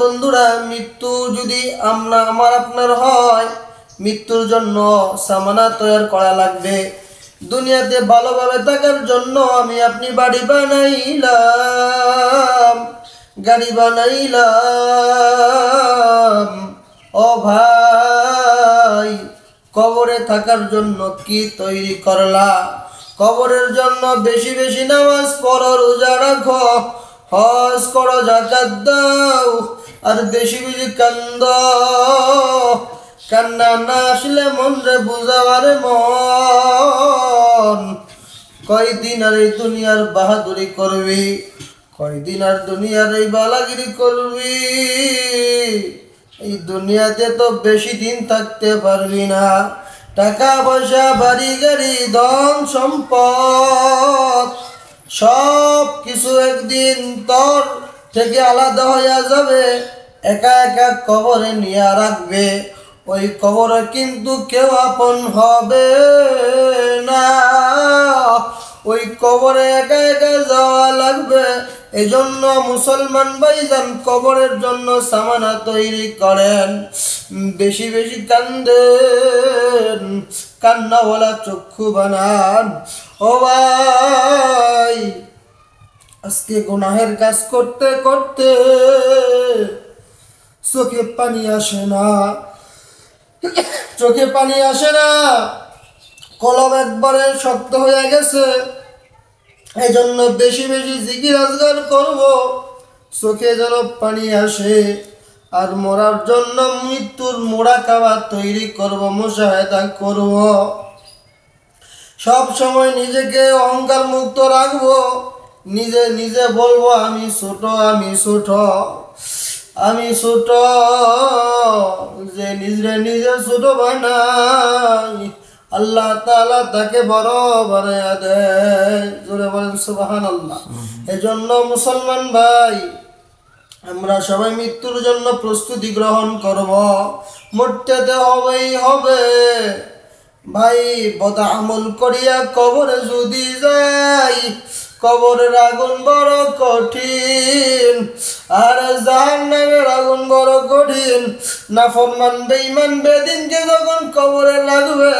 বন্ধুরা, মৃত্যু যদি আমরা, আমার আপনার হয়, মৃত্যুর জন্য সামানা তৈরি করা লাগবে। দুনিয়াতে ভালোভাবে থাকার জন্য আমি আপনি বাড়ি বানাইলাম, গাড়ি বানাইলাম। ও ভাই, কবরে থাকার জন্য কি তৈরি করলা? কবরের জন্য বেশি বেশি নামাজ পড়ো, রোজা রাখো। হজ করো জাকাত দাও, আর বেশি বেশি কান্দ। কান্না না আসলে মন রে বুঝাবারে মন। কয়দিন আর এই দুনিয়ার বাহাদুরি করবি? কয়দিন আর দুনিয়ার এই বালাগিরি করবি? এই দুনিয়াতে তো বেশি দিন থাকতে পারবি না। টাকা পয়সা, বাড়ি গাড়ি, ধন সম্পদ, সব কিছু একদিন তোর থেকে আলাদা হয়ে যাবে, একা একা কবরে নিয়ে রাখবে। ওই কবরে কিন্তু কেউ আপন হবে না। ওই কবরে একা একা যাওয়া লাগবে এই জন্য মুসলমান ভাইজান কবরের জন্য সামানা তৈরি করেন। বেশি বেশি কান্দেন, কান্নাওয়ালা চক্ষু বানান। ও ভাই আজকে গুনাহের কাজ করতে করতে চোখে পানি আসে না। চোখে পানি আসে না। কলম একবারে শক্ত হয়ে গেছে। এই জন্য বেশি বেশি জিকির আজগার করব। চোখে যেন পানি আসে। আর মরার জন্য মৃত্যুর মোড়া খাবার তৈরি করব, মুশাহেদা করব। সব সময় নিজেকে অহংকার মুক্ত রাখব। নিজে নিজে বলব আমি ছোট আমি ছোট আমি ছোট যে নিজে নিজে ছোট বানাই আল্লাহ তাআলা তাকে বড় বানায়া দেয়। জোরে বলেন সুবাহান আল্লাহ এজন্য মুসলমান ভাই আমরা সবাই মৃত্যুর জন্য প্রস্তুতি গ্রহণ করব। মরতে হবেই হবে। ভাই বদ আমল করিয়া কবরে যদি যাই কবরের আগুন বড় কঠিন, আর জাহান্নামের আগুন বড় কঠিন। না ফরমান বেঈমান বেদিনকে যখন কবরে লাগবে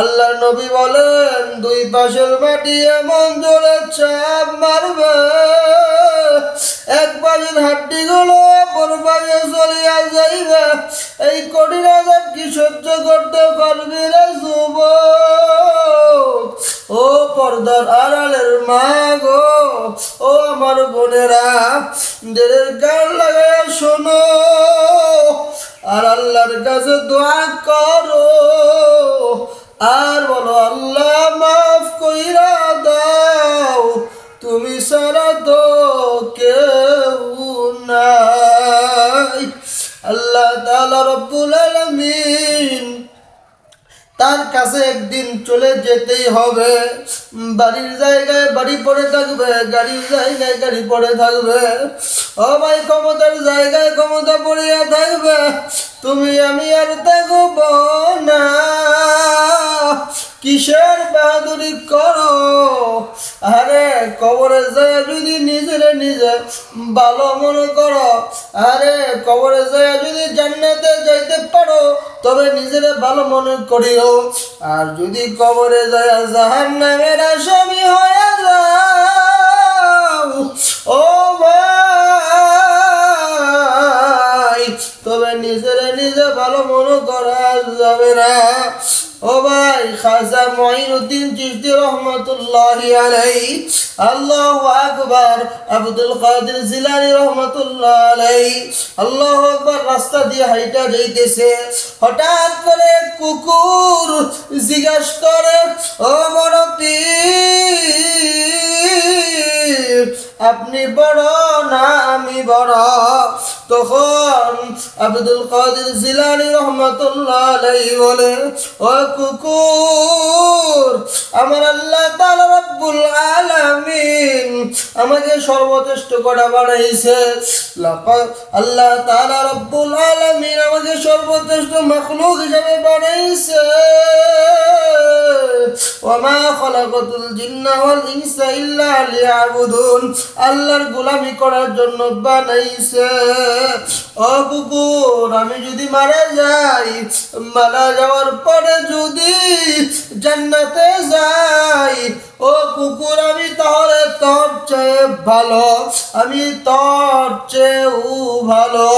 আল্লাহ নবী বলেন, দুই পাশের মাটি এমন জোরে চাপ মারবে। এক পাশের হাড্ডি গুলো অপর পাশে চলিয়া যাইবে। এই কঠিন আজাব কি সহ্য করতে পারবি রে যুবক? ও পর্দার আড়ালের মা গো ও আমার বোনেরা দেরের গান লাগায় শোনো। আর আল্লাহর কাছে দোয়া করো। আর বলো, আল্লাহ মাফ কইরা দাও, তুমি সারা তো কেউ নাই। আল্লাহ তাআলা রব্বুল তার কাছে একদিন চলে যেতেই হবে। বাড়ির জায়গায় বাড়ি পড়ে থাকবে, গাড়ির জায়গায় গাড়ি পড়ে থাকবে। ও ভাই, ক্ষমতার জায়গায় ক্ষমতা পড়িয়া থাকবে। তুমি আমি আর থাকব না। কিসের বাহাদুরি করো? আরে কবরে যায় যদি নিজের নিজে ভালো মনে করো। আরে কবরে যায় যদি জান্নাতে যাইতে পারো, তবে নিজের ভালো মনে করিও। আর যদি কবরে যায় জাহান নামের আসামি হয়ে যাও, ও ভাই, তবে নিজের নিজে ভালো মনে করা যাবে না। খাজা চিশতি আল্লাহু আকবার, আব্দুল কাদের জিলানী আল্লাহু আকবার, রাস্তা দিয়ে হাইটা যাইতেছে। হঠাৎ করে কুকুর জিজ্ঞাসা করে, ও আপনি বড় না আমি বড়? তখন আব্দুল কাদের জিলানি রহমতুল্লাহ বলে ও কুকুর আমার আল্লাহ তাআলা রব্বুল আলামিন আমাকে সর্বশ্রেষ্ঠ করা বানাইছে। আল্লাহ তাআলা রব্বুল আলামিন আমাকে সর্বশ্রেষ্ঠ মাখলুক হিসাবে বানাইছে। ওমা খলাকাতুল জিন্না ওয়াল ইনসা ইল্লা লিয়াবুদুন। আল্লাহর গোলামি করার জন্য বানাইছে। ও কুকুর, আমি যদি মারা যাই, মারা যাওয়ার পরে যদি জান্নাতে যাই ও কুকুর, আমি তাহলে তোর চেয়ে ভালো, আমি তোর চেয়েও ভালো।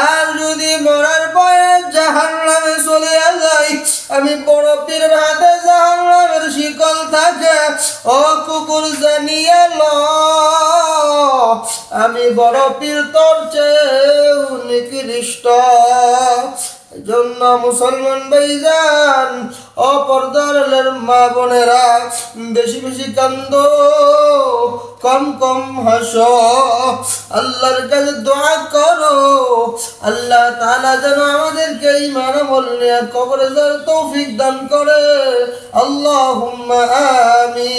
আর যদি মরার পরে জাহান নামে চলে যাই, আমি বড় পীরের হাতে জাহান নামের শিকল থাকে। ও কুকুর জানিয়ে ল, আমি বড় পীর তোর চেয়েও নিকৃষ্ট। জন্য মুসলমান ভাইজান অপরদারের মা বোনেরা বেশি বেশি কান্দ, কম কম হাস। আল্লাহর কাছে দোয়া করো। আল্লাহ তাআলা যেন আমাদেরকে ইমান নিয়ে কবরে যাওয়ার তৌফিক দান করে। আল্লাহুম্মা আমিন।